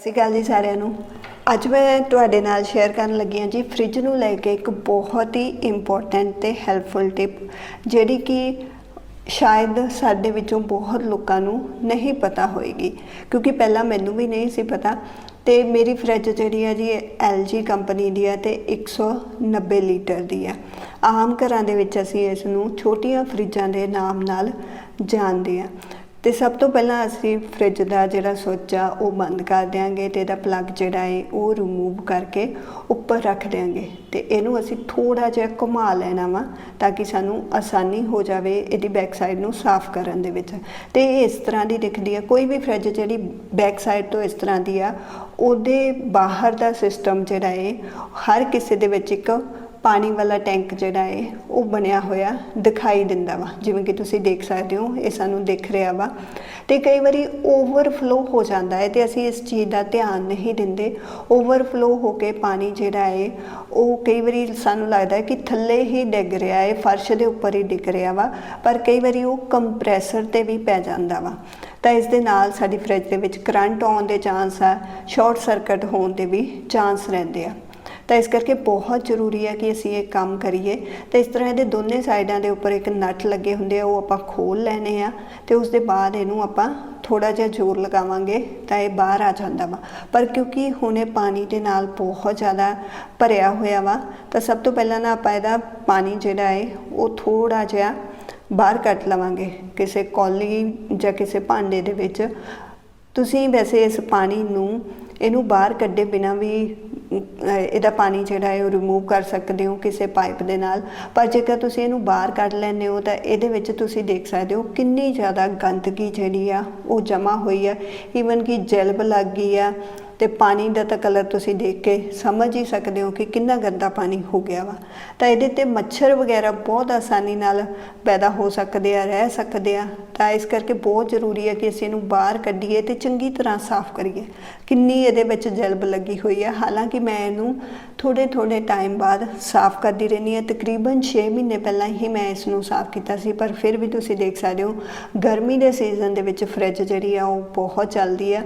ਸਤਿ ਸ਼੍ਰੀ ਅਕਾਲ ਜੀ ਸਾਰਿਆਂ ਨੂੰ। ਅੱਜ ਮੈਂ ਤੁਹਾਡੇ ਨਾਲ ਸ਼ੇਅਰ ਕਰਨ ਲੱਗੀ ਹਾਂ ਜੀ ਫ੍ਰਿਜ ਨੂੰ ਲੈ ਕੇ ਇੱਕ ਬਹੁਤ ਹੀ ਇੰਪੋਰਟੈਂਟ ਤੇ ਹੈਲਪਫੁਲ ਟਿਪ ਜਿਹੜੀ ਕਿ ਸ਼ਾਇਦ ਸਾਡੇ ਵਿੱਚੋਂ ਬਹੁਤ ਲੋਕਾਂ ਨੂੰ ਨਹੀਂ ਪਤਾ ਹੋਏਗੀ, ਕਿਉਂਕਿ ਪਹਿਲਾਂ ਮੈਨੂੰ ਵੀ ਨਹੀਂ ਸੀ ਪਤਾ ਤੇ ਮੇਰੀ ਫ੍ਰਿਜ ਜਿਹੜੀ ਹੈ ਜੀ LG ਕੰਪਨੀ ਦੀ ਹੈ ਤੇ 190 ਲੀਟਰ ਦੀ ਹੈ। ਆਮ ਘਰਾਂ ਦੇ ਵਿੱਚ ਅਸੀਂ ਇਸ ਨੂੰ ਛੋਟੀਆਂ ਫ੍ਰਿਜਾਂ ਦੇ ਨਾਮ ਨਾਲ ਜਾਣਦੇ ਹਾਂ। ਤੇ ਸਭ ਤੋਂ ਪਹਿਲਾਂ ਅਸੀਂ ਫ੍ਰਿਜ ਦਾ ਜਿਹੜਾ ਸੁੱਚ ਆ, ਉਹ ਬੰਦ ਕਰ ਦਿਆਂਗੇ ਤੇ ਇਹਦਾ ਪਲੱਗ ਜਿਹੜਾ ਹੈ ਉਹ ਰਿਮੂਵ ਕਰਕੇ ਉੱਪਰ ਰੱਖ ਦਿਆਂਗੇ। ਤੇ ਇਹਨੂੰ ਅਸੀਂ ਥੋੜਾ ਜਿਹਾ ਘੁਮਾ ਲੈਣਾ ਵਾ ਤਾਂ ਕਿ ਸਾਨੂੰ ਆਸਾਨੀ ਹੋ ਜਾਵੇ ਇਹਦੀ ਬੈਕ ਸਾਈਡ ਨੂੰ ਸਾਫ਼ ਕਰਨ ਦੇ ਵਿੱਚ। ਤੇ ਇਹ ਇਸ ਤਰ੍ਹਾਂ ਦੀ ਦਿਖਦੀ ਆ। ਕੋਈ ਵੀ ਫ੍ਰਿਜ ਜਿਹੜੀ ਬੈਕ ਸਾਈਡ ਤੋਂ ਇਸ ਤਰ੍ਹਾਂ ਦੀ ਆ, ਉਹਦੇ ਬਾਹਰ ਦਾ ਸਿਸਟਮ ਜਿਹੜਾ ਹੈ ਹਰ ਕਿਸੇ ਦੇ ਵਿੱਚ ਇੱਕ ਪਾਣੀ ਵਾਲਾ ਟੈਂਕ ਜਿਹੜਾ ਹੈ ਉਹ ਬਣਿਆ ਹੋਇਆ ਦਿਖਾਈ ਦਿੰਦਾ ਵਾ। ਜਿਵੇਂ ਕਿ ਤੁਸੀਂ ਦੇਖ ਸਕਦੇ ਹੋ, ਇਹ ਸਾਨੂੰ ਦਿਖ ਰਿਹਾ ਵਾ। ਤੇ ਕਈ ਵਾਰੀ ਓਵਰਫਲੋ ਹੋ ਜਾਂਦਾ ਹੈ ਤੇ ਅਸੀਂ ਇਸ ਚੀਜ਼ ਦਾ ਧਿਆਨ ਨਹੀਂ ਦਿੰਦੇ। ਓਵਰਫਲੋ ਹੋ ਕੇ ਪਾਣੀ ਜਿਹੜਾ ਹੈ ਉਹ ਕਈ ਵਾਰੀ ਸਾਨੂੰ ਲੱਗਦਾ ਹੈ ਕਿ ਥੱਲੇ ਹੀ ਡਿੱਗ ਰਿਹਾ ਹੈ ਫਰਸ਼ ਦੇ ਉੱਪਰ ਹੀ ਡਿੱਗ ਰਿਹਾ ਵਾ। ਪਰ ਕਈ ਵਾਰੀ ਉਹ ਕੰਪਰੈਸਰ ਤੇ ਵੀ ਪੈ ਜਾਂਦਾ ਵਾ। ਤਾਂ ਇਸ ਦੇ ਨਾਲ ਸਾਡੀ ਫ੍ਰਿਜ ਦੇ ਵਿੱਚ ਕਰੰਟ ਆਉਣ ਦੇ ਚਾਂਸ ਆ ਸ਼ਾਰਟ ਸਰਕਟ ਹੋਣ ਦੇ ਵੀ ਚਾਂਸ ਰਹਿੰਦੇ ਆ। ਤਾਂ ਇਸ ਕਰਕੇ ਬਹੁਤ ਜ਼ਰੂਰੀ ਹੈ ਕਿ ਅਸੀਂ ਇਹ ਕੰਮ ਕਰੀਏ। ਤਾਂ ਇਸ ਤਰ੍ਹਾਂ ਇਹਦੇ ਦੋਨੇ ਸਾਈਡਾਂ ਦੇ ਉੱਪਰ ਇੱਕ ਨਟ ਲੱਗੇ ਹੁੰਦੇ ਆ, ਉਹ ਆਪਾਂ ਖੋਲ ਲੈਣੇ ਆ ਤੇ ਉਸ ਦੇ ਬਾਅਦ ਇਹਨੂੰ ਆਪਾਂ ਥੋੜਾ ਜਿਹਾ ਜ਼ੋਰ ਲਗਾਵਾਂਗੇ ਤਾਂ ਇਹ ਬਾਹਰ ਆ ਜਾਂਦਾ ਵਾ। ਪਰ ਕਿਉਂਕਿ ਹੁਣ ਇਹ ਪਾਣੀ ਦੇ ਨਾਲ ਬਹੁਤ ਜ਼ਿਆਦਾ ਭਰਿਆ ਹੋਇਆ ਵਾ, ਤਾਂ ਸਭ ਤੋਂ ਪਹਿਲਾਂ ਨਾ ਆਪਾਂ ਇਹਦਾ ਪਾਣੀ ਜਿਹੜਾ ਹੈ, ਉਹ ਥੋੜਾ ਜਿਹਾ ਬਾਹਰ ਕੱਢ ਲਵਾਂਗੇ ਕਿਸੇ ਕੌਲੀ ਜਾਂ ਕਿਸੇ ਭਾਂਡੇ ਦੇ ਵਿੱਚ। ਤੁਸੀਂ ਵੈਸੇ ਇਸ ਪਾਣੀ ਨੂੰ ਇਹਨੂੰ ਬਾਹਰ ਕੱਢੇ ਬਿਨਾ ਵੀ ਇਹਦਾ ਪਾਣੀ ਜਿਹੜਾ ਹੈ ਉਹ ਰਿਮੂਵ ਕਰ ਸਕਦੇ ਹੋ ਕਿਸੇ ਪਾਈਪ ਦੇ ਨਾਲ। ਪਰ ਜੇਕਰ ਤੁਸੀਂ ਇਹਨੂੰ ਬਾਹਰ ਕੱਢ ਲੈਂਦੇ ਹੋ ਤਾਂ ਇਹਦੇ ਵਿੱਚ ਤੁਸੀਂ ਦੇਖ ਸਕਦੇ ਹੋ ਕਿੰਨੀ ਜ਼ਿਆਦਾ ਗੰਦਗੀ ਜਿਹੜੀ ਆ ਉਹ ਜਮਾ ਹੋਈ ਆ। ਈਵਨ ਕਿ ਜੈਲਬ ਲੱਗ ਗਈ ਆ ਤੇ ਪਾਣੀ ਦਾ ਤਾਂ ਕਲਰ ਤੁਸੀਂ ਦੇਖ ਕੇ ਸਮਝ ਹੀ ਸਕਦੇ ਹੋ ਕਿ ਕਿੰਨਾ ਗੰਦਾ ਪਾਣੀ ਹੋ ਗਿਆ ਵਾ। ਤਾਂ ਇਹਦੇ ਤੇ ਮੱਛਰ ਵਗੈਰਾ ਬਹੁਤ ਆਸਾਨੀ ਨਾਲ ਪੈਦਾ ਹੋ ਸਕਦੇ ਆ, ਰਹਿ ਸਕਦੇ ਆ। ਤਾਂ ਇਸ ਕਰਕੇ ਬਹੁਤ ਜ਼ਰੂਰੀ ਹੈ ਕਿ ਅਸੀਂ ਇਹਨੂੰ ਬਾਹਰ ਕੱਢੀਏ ਤੇ ਚੰਗੀ ਤਰ੍ਹਾਂ ਸਾਫ਼ ਕਰੀਏ। ਕਿੰਨੀ ਇਹਦੇ ਵਿੱਚ ਜਲਬ ਲੱਗੀ ਹੋਈ ਹੈ ਹਾਲਾਂਕਿ ਮੈਂ ਇਹਨੂੰ ਥੋੜੇ ਥੋੜੇ ਟਾਈਮ ਬਾਅਦ ਸਾਫ਼ ਕਰਦੀ ਰਹਿੰਦੀ ਹਾਂ। ਤਕਰੀਬਨ 6 ਮਹੀਨੇ ਪਹਿਲਾਂ ਹੀ ਮੈਂ ਇਸ ਨੂੰ ਸਾਫ਼ ਕੀਤਾ ਸੀ, ਪਰ ਫਿਰ ਵੀ ਤੁਸੀਂ ਦੇਖ ਸਕਦੇ ਹੋ, ਗਰਮੀ ਦੇ ਸੀਜ਼ਨ ਦੇ ਵਿੱਚ ਫ੍ਰਿਜ ਜਿਹੜੀ ਆ ਉਹ ਬਹੁਤ ਚੱਲਦੀ ਆ।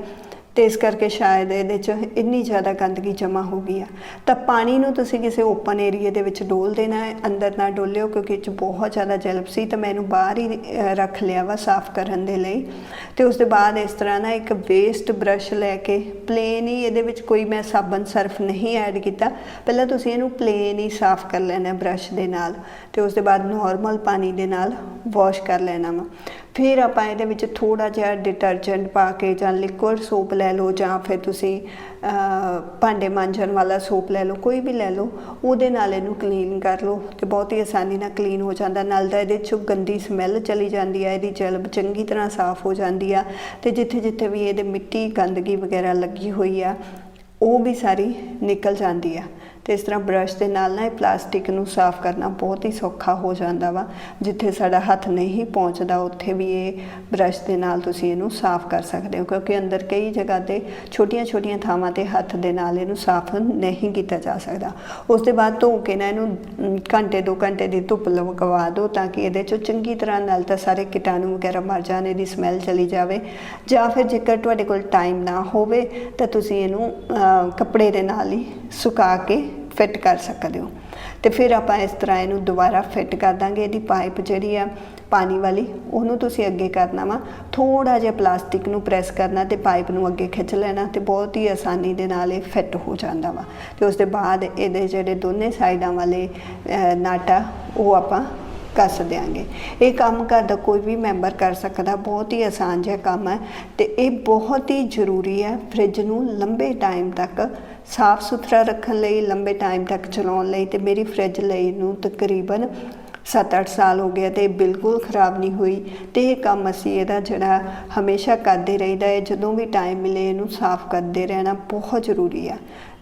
ਤੇ ਇਸ ਕਰਕੇ ਸ਼ਾਇਦ ਇਹਦੇ 'ਚ ਇੰਨੀ ਜ਼ਿਆਦਾ ਗੰਦਗੀ ਜਮ੍ਹਾਂ ਹੋ ਗਈ ਆ। ਤਾਂ ਪਾਣੀ ਨੂੰ ਤੁਸੀਂ ਕਿਸੇ ਓਪਨ ਏਰੀਆ ਦੇ ਵਿੱਚ ਡੋਲ ਦੇਣਾ ਹੈ, ਅੰਦਰ ਨਾ ਡੋਲਿਓ ਕਿਉਂਕਿ ਇਹ 'ਚ ਬਹੁਤ ਜ਼ਿਆਦਾ ਜਲਬ ਸੀ, ਤਾਂ ਮੈਂ ਇਹਨੂੰ ਬਾਹਰ ਹੀ ਰੱਖ ਲਿਆ ਵਾ ਸਾਫ਼ ਕਰਨ ਦੇ ਲਈ। ਤੇ ਉਸ ਦੇ ਬਾਅਦ ਇਸ ਤਰ੍ਹਾਂ ਨਾ ਇੱਕ ਵੇਸਟ ਬ੍ਰਸ਼ ਲੈ ਕੇ ਪਲੇਨ ਹੀ ਇਹਦੇ ਵਿੱਚ ਕੋਈ ਮੈਂ ਸਾਬਣ ਸਰਫ ਨਹੀਂ ਐਡ ਕੀਤਾ। ਪਹਿਲਾਂ ਤੁਸੀਂ ਇਹਨੂੰ ਪਲੇਨ ਹੀ ਸਾਫ਼ ਕਰ ਲੈਣਾ ਬ੍ਰਸ਼ ਦੇ ਨਾਲ ਤੇ ਉਸ ਦੇ ਬਾਅਦ ਨਾਰਮਲ ਪਾਣੀ ਦੇ ਨਾਲ ਵਾਸ਼ ਕਰ ਲੈਣਾ ਵਾ। ਫਿਰ ਆਪਾਂ ਇਹਦੇ ਵਿੱਚ ਥੋੜਾ ਜਿਹਾ ਡਿਟਰਜੈਂਟ ਪਾ ਕੇ ਜਾਂ ਲਿਕੁਇਡ ਸੋਪ ਲੈ ਲਓ ਜਾਂ ਫਿਰ ਤੁਸੀਂ ਭਾਂਡੇ ਮਾਂਜਣ ਵਾਲਾ ਸੋਪ ਲੈ ਲਓ, ਕੋਈ ਵੀ ਲੈ ਲਓ, ਉਹਦੇ ਨਾਲ ਇਹਨੂੰ ਕਲੀਨ ਕਰ ਲਓ ਤੇ ਬਹੁਤ ਹੀ ਆਸਾਨੀ ਨਾਲ ਕਲੀਨ ਹੋ ਜਾਂਦਾ। ਨਾਲ ਦਾ ਇਹਦੇ ਚੋਂ ਗੰਦੀ ਸਮੈਲ ਚਲੀ ਜਾਂਦੀ ਹੈ ਇਹਦੀ ਜਲਬ ਚੰਗੀ ਤਰ੍ਹਾਂ ਸਾਫ਼ ਹੋ ਜਾਂਦੀ ਆ ਤੇ ਜਿੱਥੇ ਜਿੱਥੇ ਵੀ ਇਹਦੇ ਮਿੱਟੀ ਗੰਦਗੀ ਵਗੈਰਾ ਲੱਗੀ ਹੋਈ ਆ, ਉਹ ਵੀ ਸਾਰੀ ਨਿਕਲ ਜਾਂਦੀ ਆ। ਤੇ ਇਸ ਤਰ੍ਹਾਂ ਬ੍ਰਸ਼ ਦੇ ਨਾਲ ਨਾ ਇਹ ਪਲਾਸਟਿਕ ਨੂੰ ਸਾਫ਼ ਕਰਨਾ ਬਹੁਤ ਹੀ ਸੌਖਾ ਹੋ ਜਾਂਦਾ ਵਾ। ਜਿੱਥੇ ਸਾਡਾ ਹੱਥ ਨਹੀਂ ਪਹੁੰਚਦਾ, ਉੱਥੇ ਵੀ ਇਹ ਬ੍ਰਸ਼ ਦੇ ਨਾਲ ਤੁਸੀਂ ਇਹਨੂੰ ਸਾਫ਼ ਕਰ ਸਕਦੇ ਹੋ, ਕਿਉਂਕਿ ਅੰਦਰ ਕਈ ਜਗ੍ਹਾ ਤੇ ਛੋਟੀਆਂ-ਛੋਟੀਆਂ ਥਾਵਾਂ ਤੇ ਹੱਥ ਦੇ ਨਾਲ ਇਹਨੂੰ ਸਾਫ਼ ਨਹੀਂ ਕੀਤਾ ਜਾ ਸਕਦਾ। ਉਸ ਦੇ ਬਾਅਦ ਧੋ ਕੇ ਨਾ ਇਹਨੂੰ ਘੰਟੇ, ਦੋ ਘੰਟੇ ਦੀ ਧੁੱਪ ਲਗਵਾ ਦਿਓ ਤਾਂ ਕਿ ਇਹਦੇ ਚੋਂ ਚੰਗੀ ਤਰ੍ਹਾਂ ਨਾਲ ਤਾਂ ਸਾਰੇ ਕੀਟਾਣੂ ਵਗੈਰਾ ਮਰ ਜਾਣ, ਇਹਦੀ ਸਮੈਲ ਚਲੀ ਜਾਵੇ। ਜਾਂ ਫਿਰ ਜੇਕਰ ਤੁਹਾਡੇ ਕੋਲ ਟਾਈਮ ਨਾ ਹੋਵੇ ਤਾਂ ਤੁਸੀਂ ਇਹਨੂੰ ਕੱਪੜੇ ਦੇ ਨਾਲ ਹੀ ਸੁਕਾ ਕੇ ਫਿੱਟ ਕਰ ਸਕਦੇ ਹੋ। ਤੇ ਫਿਰ ਆਪਾਂ ਇਸ ਤਰ੍ਹਾਂ ਇਹਨੂੰ ਦੁਬਾਰਾ ਫਿੱਟ ਕਰ ਦਾਂਗੇ। ਇਹਦੀ ਪਾਈਪ ਜਿਹੜੀ ਆ, ਪਾਣੀ ਵਾਲੀ, ਉਹਨੂੰ ਤੁਸੀਂ ਅੱਗੇ ਕਰਨਾ ਵਾ। ਥੋੜਾ ਜਿਹਾ ਪਲਾਸਟਿਕ ਨੂੰ ਪ੍ਰੈਸ ਕਰਨਾ ਤੇ ਪਾਈਪ ਨੂੰ ਅੱਗੇ ਖਿੱਚ ਲੈਣਾ ਤੇ ਬਹੁਤ ਹੀ ਆਸਾਨੀ ਦੇ ਨਾਲ ਇਹ ਫਿੱਟ ਹੋ ਜਾਂਦਾ ਵਾ। ਤੇ ਉਸ ਦੇ ਬਾਅਦ ਇਹਦੇ ਜਿਹੜੇ ਦੋਨੇ ਸਾਈਡਾਂ ਵਾਲੇ ਨਾਟਾ, ਉਹ ਆਪਾਂ ਕੱਸ ਦਿਆਂਗੇ। ਇਹ ਕੰਮ ਘਰ ਦਾ ਕੋਈ ਵੀ ਮੈਂਬਰ ਕਰ ਸਕਦਾ, ਬਹੁਤ ਹੀ ਆਸਾਨ ਜਿਹਾ ਕੰਮ ਹੈ ਤੇ ਇਹ ਬਹੁਤ ਹੀ ਜ਼ਰੂਰੀ ਹੈ ਫ੍ਰਿਜ ਨੂੰ ਲੰਬੇ ਟਾਈਮ ਤੱਕ ਸਾਫ਼ ਸੁਥਰਾ ਰੱਖਣ ਲਈ, ਲੰਬੇ ਟਾਈਮ ਤੱਕ ਚਲਾਉਣ ਲਈ ਤੇ ਮੇਰੀ ਫ੍ਰਿਜ ਲਈ ਨੂੰ ਤਕਰੀਬਨ 7-8 ਸਾਲ ਹੋ ਗਿਆ ਤੇ ਇਹ ਬਿਲਕੁਲ ਖਰਾਬ ਨਹੀਂ ਹੋਈ ਤੇ ਇਹ ਕੰਮ ਅਸੀਂ ਇਹਦਾ ਜਿਹੜਾ ਹਮੇਸ਼ਾ ਕਰਦੇ ਰਹਿੰਦਾ ਹੈ ਜਦੋਂ ਵੀ ਟਾਈਮ ਮਿਲੇ ਇਹਨੂੰ ਸਾਫ਼ ਕਰਦੇ ਰਹਿਣਾ ਬਹੁਤ ਜ਼ਰੂਰੀ ਆ।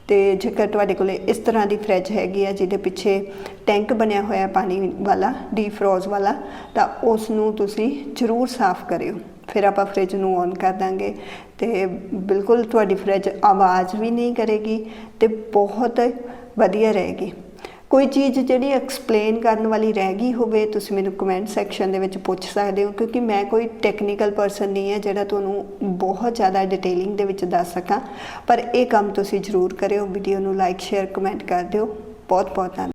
ਤੇ ਜੇਕਰ ਤੁਹਾਡੇ ਕੋਲੇ ਇਸ ਤਰ੍ਹਾਂ ਦੀ ਫ੍ਰਿਜ ਹੈਗੀ ਆ, ਜਿਹਦੇ ਪਿੱਛੇ ਟੈਂਕ ਬਣਿਆ ਹੋਇਆ ਪਾਣੀ ਵਾਲਾ ਡੀਫਰੋਜ਼ ਵਾਲਾ, ਤਾਂ ਉਸ ਨੂੰ ਤੁਸੀਂ ਜ਼ਰੂਰ ਸਾਫ਼ ਕਰਿਓ। ਫਿਰ ਆਪਾਂ ਫ੍ਰਿਜ ਨੂੰ ਔਨ ਕਰ ਦਾਂਗੇ ਤੇ ਬਿਲਕੁਲ ਤੁਹਾਡੀ ਫ੍ਰਿਜ ਆਵਾਜ਼ ਵੀ ਨਹੀਂ ਕਰੇਗੀ ਤੇ ਬਹੁਤ ਵਧੀਆ ਰਹੇਗੀ। ਕੋਈ ਚੀਜ਼ ਜਿਹੜੀ ਐਕਸਪਲੇਨ ਕਰਨ ਵਾਲੀ ਰਹਿ ਗਈ ਹੋਵੇ, ਤੁਸੀਂ ਮੈਨੂੰ ਕਮੈਂਟ ਸੈਕਸ਼ਨ ਦੇ ਵਿੱਚ ਪੁੱਛ ਸਕਦੇ ਹੋ, ਕਿਉਂਕਿ ਮੈਂ ਕੋਈ ਟੈਕਨੀਕਲ ਪਰਸਨ ਨਹੀਂ ਹੈ ਜਿਹੜਾ ਤੁਹਾਨੂੰ ਬਹੁਤ ਜ਼ਿਆਦਾ ਡਿਟੇਲਿੰਗ ਦੇ ਵਿੱਚ ਦੱਸ ਸਕਾਂ। ਪਰ ਇਹ ਕੰਮ ਤੁਸੀਂ ਜ਼ਰੂਰ ਕਰਿਓ ਵੀਡੀਓ ਨੂੰ ਲਾਈਕ ਸ਼ੇਅਰ ਕਮੈਂਟ ਕਰ ਦਿਓ। ਬਹੁਤ ਬਹੁਤ ਧੰਨਵਾਦ।